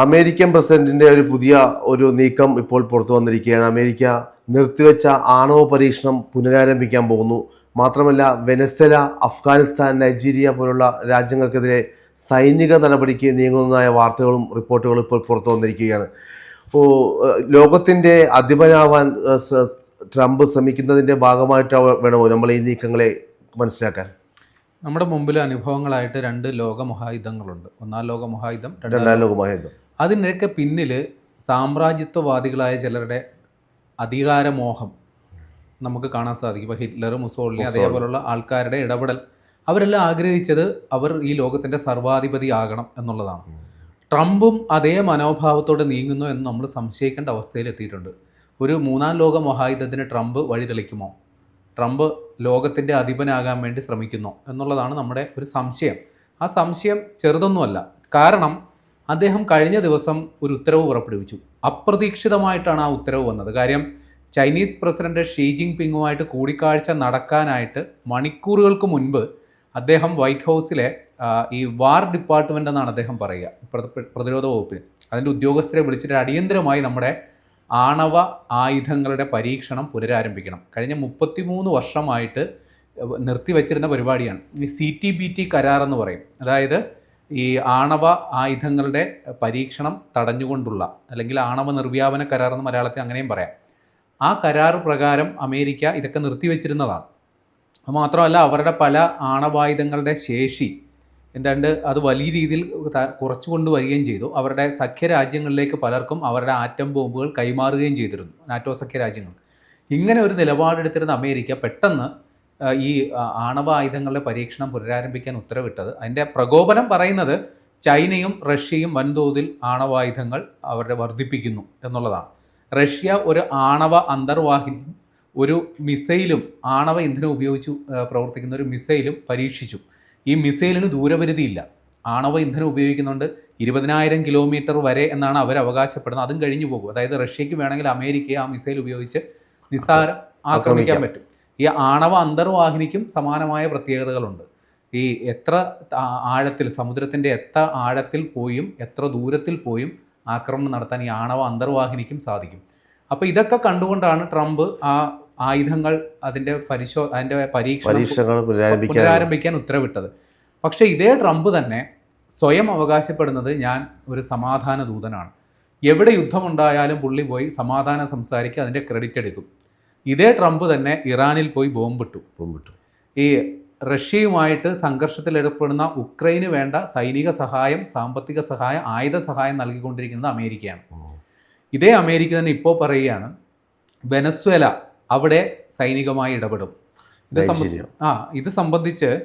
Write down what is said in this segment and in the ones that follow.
American പ്രസിഡന്റിന്റെ ഒരു പുതിയ ഒരു നീക്കം ഇപ്പോൾ പുറത്തു വന്നിരിക്കുകയാണ്. അമേരിക്ക നിർത്തിവെച്ച ആണവ പരീക്ഷണം പുനരാരംഭിക്കാൻ പോകുന്നു. മാത്രമല്ല വെനസ്വല അഫ്ഗാനിസ്ഥാൻ നൈജീരിയ പോലുള്ള രാജ്യങ്ങൾക്കെതിരെ സൈനിക നടപടിക്ക് നീങ്ങുന്നതായ വാർത്തകളും റിപ്പോർട്ടുകളും ഇപ്പോൾ പുറത്തു വന്നിരിക്കുകയാണ്. ലോകത്തിന്റെ അധിപനാവാൻ ട്രംപ് ശ്രമിക്കുന്നതിന്റെ ഭാഗമായിട്ട് വേണമോ നമ്മൾ ഈ നീക്കങ്ങളെ മനസ്സിലാക്കാൻ? നമ്മുടെ മുമ്പിൽ അനുഭവങ്ങളായിട്ട് രണ്ട് ലോകമഹായുധങ്ങളുണ്ട് ഒന്നാം ലോകമഹായുധം രണ്ടാം രണ്ടാം ലോകമഹായുദ്ധം. അതിന്റെയൊക്കെ പിന്നിൽ സാമ്രാജ്യത്വവാദികളായ ചിലരുടെ അധികാരമോഹം നമുക്ക് കാണാൻ സാധിക്കും. ഇപ്പോൾ ഹിറ്റ്ലർ മുസോളിനി അതേപോലുള്ള ആൾക്കാരുടെ ഇടപെടൽ. അവരെല്ലാം ആഗ്രഹിച്ചത് അവർ ഈ ലോകത്തിന്റെ സർവാധിപതി ആകണം എന്നുള്ളതാണ് ട്രംപും അതേ മനോഭാവത്തോടെ നീങ്ങുന്നു എന്ന് നമ്മൾ സംശയിക്കേണ്ട അവസ്ഥയിൽ എത്തിയിട്ടുണ്ട്. ഒരു മൂന്നാം ലോക മഹായുദ്ധത്തിന് ട്രംപ് വഴി തെളിക്കുമോ? ട്രംപ് ലോകത്തിന്റെ അധിപനാകാൻ വേണ്ടി ശ്രമിക്കുന്നു എന്നുള്ളതാണ് നമ്മുടെ ഒരു സംശയം. ആ സംശയം ചെറുതൊന്നുമല്ല. കാരണം അദ്ദേഹം കഴിഞ്ഞ ദിവസം ഒരു ഉത്തരവ് പുറപ്പെടുവിച്ചു. അപ്രതീക്ഷിതമായിട്ടാണ് ആ ഉത്തരവ് വന്നത്. കാര്യം ചൈനീസ് പ്രസിഡന്റ് ഷീ ജിങ് പിങ്ങുമായിട്ട് കൂടിക്കാഴ്ച നടക്കാനായിട്ട് മണിക്കൂറുകൾക്ക് മുൻപ് അദ്ദേഹം വൈറ്റ് ഹൗസിലെ ഈ വാർ ഡിപ്പാർട്ട്മെന്റ് എന്നാണ് അദ്ദേഹം പറയുക പ്രതിരോധ വകുപ്പിന് അതിന്റെ ഉദ്യോഗസ്ഥരെ വിളിച്ചിട്ട് അടിയന്തരമായി നമ്മുടെ ആണവ ആയുധങ്ങളുടെ പരീക്ഷണം പുനരാരംഭിക്കണം. കഴിഞ്ഞ മുപ്പത്തിമൂന്ന് വർഷമായിട്ട് നിർത്തിവെച്ചിരുന്ന പരിപാടിയാണ്. ഈ സി ടി ബി ടി കരാർ എന്ന് പറയും. അതായത് ഈ ആണവ ആയുധങ്ങളുടെ പരീക്ഷണം തടഞ്ഞുകൊണ്ടുള്ള അല്ലെങ്കിൽ ആണവ നിർവ്യാപന കരാർ എന്ന് മലയാളത്തിൽ അങ്ങനെയും പറയാം. ആ കരാർ പ്രകാരം അമേരിക്ക ഇതൊക്കെ നിർത്തിവെച്ചിരുന്നതാണ്. മാത്രമല്ല അവരുടെ പല ആണവായുധങ്ങളുടെ ശേഷി എന്താണ്ട് അത് വലിയ രീതിയിൽ കുറച്ചു കൊണ്ടുവരികയും ചെയ്തു. അവരുടെ സഖ്യരാജ്യങ്ങളിലേക്ക് പലർക്കും അവരുടെ ആറ്റം ബോംബുകൾ കൈമാറുകയും ചെയ്തിരുന്നു. നാറ്റോ സഖ്യ രാജ്യങ്ങൾ. ഇങ്ങനെ ഒരു നിലപാടെടുത്തിരുന്ന അമേരിക്ക പെട്ടെന്ന് ഈ ആണവ ആയുധങ്ങളുടെ പരീക്ഷണം പുനരാരംഭിക്കാൻ ഉത്തരവിട്ടത്. അതിന്റെ പ്രകോപനം പറയുന്നത് ചൈനയും റഷ്യയും വൻതോതിൽ ആണവായുധങ്ങൾ അവരുടെ വർദ്ധിപ്പിക്കുന്നു എന്നുള്ളതാണ്. റഷ്യ ഒരു ആണവ അന്തർവാഹിനി ഒരു മിസൈലും ആണവ ഇന്ധനം ഉപയോഗിച്ച് പ്രവർത്തിക്കുന്ന ഒരു മിസൈലും പരീക്ഷിച്ചു. ഈ മിസൈലിന് ദൂരപരിധിയില്ല. ആണവ ഇന്ധനം ഉപയോഗിക്കുന്നുണ്ട് ഇരുപതിനായിരം കിലോമീറ്റർ വരെ എന്നാണ് അവർ അവകാശപ്പെടുന്നത്. അതും കഴിഞ്ഞു പോകും. അതായത് റഷ്യക്ക് വേണമെങ്കിൽ അമേരിക്കയെ ആ മിസൈൽ ഉപയോഗിച്ച് നിസ്സാരം ആക്രമിക്കാൻ പറ്റും. ഈ ആണവ അന്തർവാഹിനിക്കും സമാനമായ പ്രത്യേകതകളുണ്ട്. ഈ എത്ര ആഴത്തിൽ സമുദ്രത്തിന്റെ എത്ര ആഴത്തിൽ പോയും എത്ര ദൂരത്തിൽ പോയും ആക്രമണം നടത്താൻ ഈ ആണവ അന്തർവാഹിനിക്കും സാധിക്കും. അപ്പോൾ ഇതൊക്കെ കണ്ടുകൊണ്ടാണ് ട്രംപ് ആ ആയുധങ്ങൾ അതിന്റെ പരിശോ അതിന്റെ പരീക്ഷണം പുനരാരംഭിക്കാൻ പുനരാരംഭിക്കാൻ ഉത്തരവിട്ടത്. പക്ഷേ ഇതേ ട്രംപ് തന്നെ സ്വയം അവകാശപ്പെടുന്നത് ഞാൻ ഒരു സമാധാന ദൂതനാണ്. എവിടെ യുദ്ധമുണ്ടായാലും പുള്ളി പോയി സമാധാനം സംസാരിക്കുക അതിന്റെ ക്രെഡിറ്റ് എടുക്കും. ഇതേ ട്രംപ് തന്നെ ഇറാനിൽ പോയി ബോംബിട്ടു. ബോംബിട്ടു. ഈ റഷ്യയുമായിട്ട് സംഘർഷത്തിൽ ഏർപ്പെടുന്ന ഉക്രൈന് വേണ്ട സൈനിക സഹായം സാമ്പത്തിക സഹായം ആയുധ സഹായം നൽകിക്കൊണ്ടിരിക്കുന്നത് അമേരിക്കയാണ്. ഇതേ അമേരിക്ക തന്നെ ഇപ്പോൾ പറയുകയാണ് വെനസ്വേല അവിടെ സൈനികമായി ഇടപെടും. ഇത് സംബന്ധിച്ച് ആ ഇത് സംബന്ധിച്ച്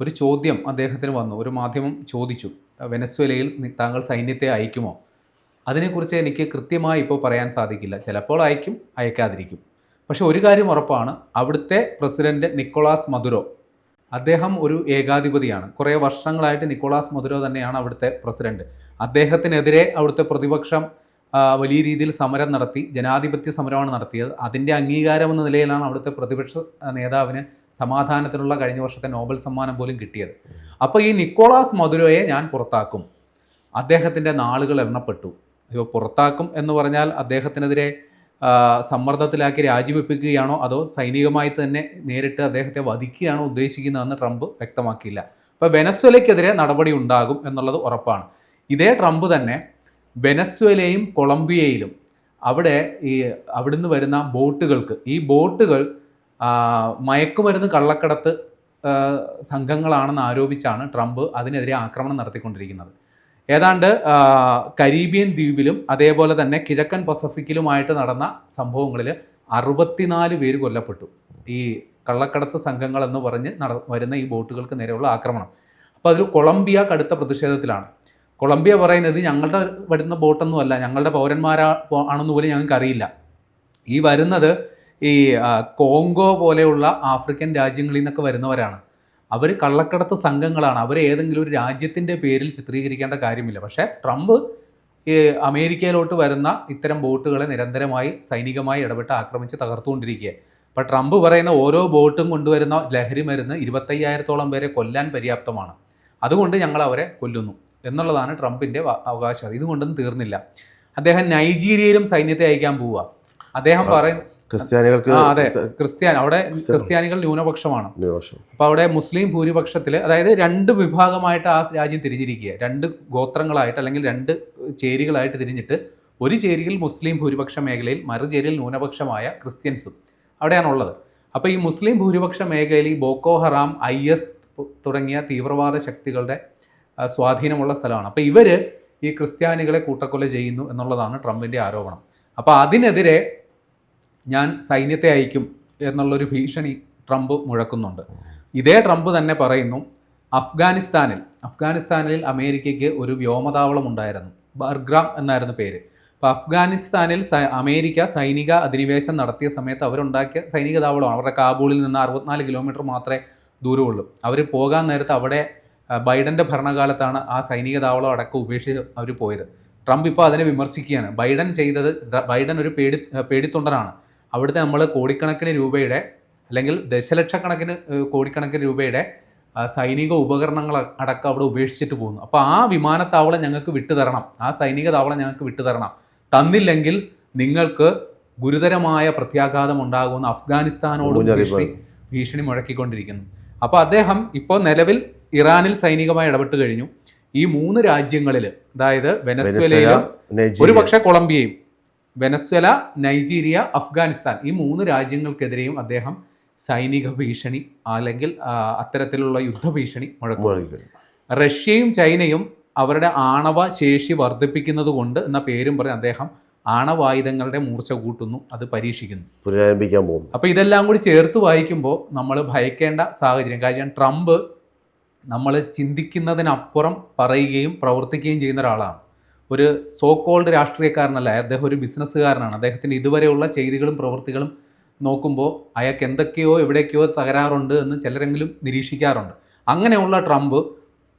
ഒരു ചോദ്യം അദ്ദേഹത്തിന് വന്നു. ഒരു മാധ്യമം ചോദിച്ചു വെനസ്വേലയിൽ താങ്കൾ സൈന്യത്തെ അയക്കുമോ? അതിനെക്കുറിച്ച് എനിക്ക് കൃത്യമായി ഇപ്പോൾ പറയാൻ സാധിക്കില്ല. ചിലപ്പോൾ അയക്കും അയക്കാതിരിക്കും. പക്ഷെ ഒരു കാര്യം ഉറപ്പാണ്. അവിടുത്തെ പ്രസിഡന്റ് നിക്കോളാസ് മധുരോ അദ്ദേഹം ഒരു ഏകാധിപതിയാണ്. കുറേ വർഷങ്ങളായിട്ട് നിക്കോളാസ് മധുരോ തന്നെയാണ് അവിടുത്തെ പ്രസിഡന്റ്. അദ്ദേഹത്തിനെതിരെ അവിടുത്തെ പ്രതിപക്ഷം വലിയ രീതിയിൽ സമരം നടത്തി ജനാധിപത്യ സമരമാണ് നടത്തിയത്. അതിന്റെ അംഗീകാരം എന്ന നിലയിലാണ് അവിടുത്തെ പ്രതിപക്ഷ നേതാവിന് സമാധാനത്തിനുള്ള കഴിഞ്ഞ വർഷത്തെ നോബൽ സമ്മാനം പോലും കിട്ടിയത്. അപ്പോൾ ഈ നിക്കോളാസ് മധുരയെ ഞാൻ പുറത്താക്കും. അദ്ദേഹത്തിന്റെ നാളുകൾ എണ്ണപ്പെട്ടു. ഇപ്പോൾ പുറത്താക്കും എന്ന് പറഞ്ഞാൽ അദ്ദേഹത്തിനെതിരെ സമ്മർദ്ദത്തിലാക്കി രാജിവെപ്പിക്കുകയാണോ അതോ സൈനികമായി തന്നെ നേരിട്ട് അദ്ദേഹത്തെ വധിക്കുകയാണോ ഉദ്ദേശിക്കുന്നതെന്ന് ട്രംപ് വ്യക്തമാക്കിയില്ല. അപ്പോൾ വെനസ്വലയ്ക്കെതിരെ നടപടി ഉണ്ടാകും എന്നുള്ളത് ഉറപ്പാണ്. ഇതേ ട്രംപ് തന്നെ വെനസ്വലയും കൊളംബിയയിലും അവിടെ ഈ അവിടുന്ന് വരുന്ന ബോട്ടുകൾക്ക് ഈ ബോട്ടുകൾ മയക്കുമരുന്ന് കള്ളക്കടത്ത് സംഘങ്ങളാണെന്ന് ആരോപിച്ചാണ് ട്രംപ് അതിനെതിരെ ആക്രമണം നടത്തിക്കൊണ്ടിരിക്കുന്നത്. ഏതാണ്ട് കരീബിയൻ ദ്വീപിലും അതേപോലെ തന്നെ കിഴക്കൻ പസഫിക്കിലുമായിട്ട് നടന്ന സംഭവങ്ങളിൽ അറുപത്തിനാല് പേര് കൊല്ലപ്പെട്ടു. ഈ കള്ളക്കടത്ത് സംഘങ്ങൾ എന്ന് പറഞ്ഞ് നട വരുന്ന ഈ ബോട്ടുകൾക്ക് നേരെയുള്ള ആക്രമണം. അപ്പോൾ അതിൽ കൊളംബിയ കടുത്ത പ്രതിഷേധത്തിലാണ്. കൊളംബിയ പറയുന്നത് ഞങ്ങളുടെ വരുന്ന ബോട്ടൊന്നുമല്ല ഞങ്ങളുടെ പൗരന്മാരാ ആണെന്ന് പോലും ഞങ്ങൾക്ക് അറിയില്ല. ഈ വരുന്നത് ഈ കോങ്കോ പോലെയുള്ള ആഫ്രിക്കൻ രാജ്യങ്ങളിൽ നിന്നൊക്കെ വരുന്നവരാണ്. അവർ കള്ളക്കടത്ത് സംഘങ്ങളാണ്. അവർ ഏതെങ്കിലും ഒരു രാജ്യത്തിന്റെ പേരിൽ ചിത്രീകരിക്കേണ്ട കാര്യമില്ല. പക്ഷേ ട്രംപ് ഈ അമേരിക്കയിലോട്ട് വരുന്ന ഇത്തരം ബോട്ടുകളെ നിരന്തരമായി സൈനികമായി ഇടപെട്ട് ആക്രമിച്ച് തകർത്തുകൊണ്ടിരിക്കുക. അപ്പോൾ ട്രംപ് പറയുന്ന ഓരോ ബോട്ടും കൊണ്ടുവരുന്ന ലഹരി മരുന്ന് ഇരുപത്തയ്യായിരത്തോളം പേരെ കൊല്ലാൻ പര്യാപ്തമാണ്. അതുകൊണ്ട് ഞങ്ങൾ അവരെ കൊല്ലുന്നു എന്നുള്ളതാണ് ട്രംപിന്റെ അവകാശം. ഇതുകൊണ്ടൊന്നും തീർന്നില്ല. അദ്ദേഹം നൈജീരിയയിലും സൈന്യത്തെ അയക്കാൻ പോവുക. അദ്ദേഹം പറയുന്ന ക്രിസ്ത്യാനികൾക്ക് അതെ. ക്രിസ്ത്യാനി അവിടെ ക്രിസ്ത്യാനികൾ ന്യൂനപക്ഷമാണ്. അപ്പൊ അപ്പോൾ അവിടെ മുസ്ലിം ഭൂരിപക്ഷത്തിൽ അതായത് രണ്ട് വിഭാഗമായിട്ട് ആ രാജ്യം തിരിഞ്ഞിരിക്കുക. രണ്ട് ഗോത്രങ്ങളായിട്ട് അല്ലെങ്കിൽ രണ്ട് ചേരികളായിട്ട് തിരിഞ്ഞിട്ട് ഒരു ചേരിയിൽ മുസ്ലിം ഭൂരിപക്ഷ മേഖലയിൽ മറുചേരിയിൽ ന്യൂനപക്ഷമായ ക്രിസ്ത്യൻസും അവിടെയാണുള്ളത്. അപ്പോൾ ഈ മുസ്ലിം ഭൂരിപക്ഷ മേഖലയിൽ ഈ ബോക്കോ ഹറാം ഐ എസ് തുടങ്ങിയ തീവ്രവാദ ശക്തികളുടെ സ്വാധീനമുള്ള സ്ഥലമാണ്. അപ്പോൾ ഇവർ ഈ ക്രിസ്ത്യാനികളെ കൂട്ടക്കൊല ചെയ്യുന്നു എന്നുള്ളതാണ് ട്രംപിന്റെ ആരോപണം. അപ്പോൾ അതിനെതിരെ ഞാൻ സൈന്യത്തെ അയക്കും എന്നുള്ളൊരു ഭീഷണി ട്രംപ് മുഴക്കുന്നുണ്ട്. ഇതേ ട്രംപ് തന്നെ പറയുന്നു അഫ്ഗാനിസ്ഥാനിൽ അഫ്ഗാനിസ്ഥാനിൽ അമേരിക്കയ്ക്ക് ഒരു വ്യോമതാവളം ഉണ്ടായിരുന്നു ബർഗ്രാം എന്നായിരുന്നു പേര്. അപ്പോൾ അഫ്ഗാനിസ്ഥാനിൽ അമേരിക്ക സൈനിക അധിനിവേശം നടത്തിയ സമയത്ത് അവരുണ്ടാക്കിയ സൈനിക താവളമാണ്. അവരുടെ കാബൂളിൽ നിന്ന് അറുപത്തിനാല് കിലോമീറ്റർ മാത്രമേ ദൂരമുള്ളൂ. അവർ പോകാൻ നേരത്ത് അവിടെ ബൈഡന്റെ ഭരണകാലത്താണ് ആ സൈനിക താവളം അടക്കം ഉപേക്ഷിച്ച് അവർ പോയത്. ട്രംപ് ഇപ്പോൾ അതിനെ വിമർശിക്കുകയാണ്. ബൈഡൻ ചെയ്തത് ബൈഡൻ ഒരു പേടി പേടിത്തൊണ്ടനാണ്. അവിടുത്തെ നമ്മൾ കോടിക്കണക്കിന് രൂപയുടെ അല്ലെങ്കിൽ ദശലക്ഷക്കണക്കിന് കോടിക്കണക്കിന് രൂപയുടെ സൈനിക ഉപകരണങ്ങൾ അടക്കം അവിടെ ഉപേക്ഷിച്ചിട്ട് പോകുന്നു. അപ്പോൾ ആ വിമാനത്താവളം ഞങ്ങൾക്ക് വിട്ടു തരണം ആ സൈനിക താവളം ഞങ്ങൾക്ക് വിട്ടു തരണം തന്നില്ലെങ്കിൽ നിങ്ങൾക്ക് ഗുരുതരമായ പ്രത്യാഘാതം ഉണ്ടാകുമെന്ന് അഫ്ഗാനിസ്ഥാനോട്. ഭീഷണി ഭീഷണി മുഴക്കിക്കൊണ്ടിരിക്കുന്നു. അപ്പോൾ അദ്ദേഹം ഇപ്പോൾ നിലവിൽ ഇറാനിൽ സൈനികമായി ഇടപെട്ട് കഴിഞ്ഞു. ഈ മൂന്ന് രാജ്യങ്ങളിൽ അതായത് വെനസ്വേലയിലും ഒരുപക്ഷെ കൊളംബിയയും വെനസ്വല നൈജീരിയ അഫ്ഗാനിസ്ഥാൻ ഈ മൂന്ന് രാജ്യങ്ങൾക്കെതിരെയും അദ്ദേഹം സൈനിക ഭീഷണി അല്ലെങ്കിൽ അത്തരത്തിലുള്ള യുദ്ധഭീഷണി മുഴക്കും. റഷ്യയും ചൈനയും അവരുടെ ആണവ ശേഷി വർദ്ധിപ്പിക്കുന്നത് കൊണ്ട് എന്ന പേരും പറഞ്ഞ് അദ്ദേഹം ആണവായുധങ്ങളുടെ മൂർച്ച കൂട്ടുന്നു അത് പരീക്ഷിക്കുന്നു. പുനരാരംഭിക്കാൻ പോകും അപ്പോൾ ഇതെല്ലാം കൂടി ചേർത്ത് വായിക്കുമ്പോൾ നമ്മൾ ഭയക്കേണ്ട സാഹചര്യം കാര്യം ട്രംപ് നമ്മൾ ചിന്തിക്കുന്നതിനപ്പുറം പറയുകയും പ്രവർത്തിക്കുകയും ചെയ്യുന്ന ഒരാളാണ്. ഒരു സോ കോൾഡ് രാഷ്ട്രീയക്കാരനല്ല അദ്ദേഹം ഒരു ബിസിനസ്സുകാരനാണ് അദ്ദേഹത്തിന്റെ ഇതുവരെയുള്ള ചെയ്തികളും പ്രവൃത്തികളും നോക്കുമ്പോൾ അയാൾക്ക് എന്തൊക്കെയോ എവിടേക്കോ തകരാറുണ്ട് എന്ന് ചിലരെങ്കിലും നിരീക്ഷിക്കാറുണ്ട്. അങ്ങനെയുള്ള ട്രംപ്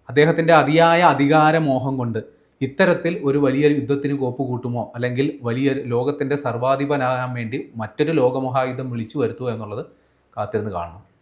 അദ്ദേഹത്തിന്റെ അതിയായ അധികാരമോഹം കൊണ്ട് ഇത്തരത്തിൽ ഒരു വലിയ യുദ്ധത്തിന് കോപ്പ് കൂട്ടുമോ? അല്ലെങ്കിൽ വലിയ ലോകത്തിന്റെ സർവാധിപനാകാൻ വേണ്ടി മറ്റൊരു ലോകമഹായുദ്ധം വിളിച്ചു വരുത്തുമോ എന്നുള്ളത് കാത്തിരുന്ന് കാണണം.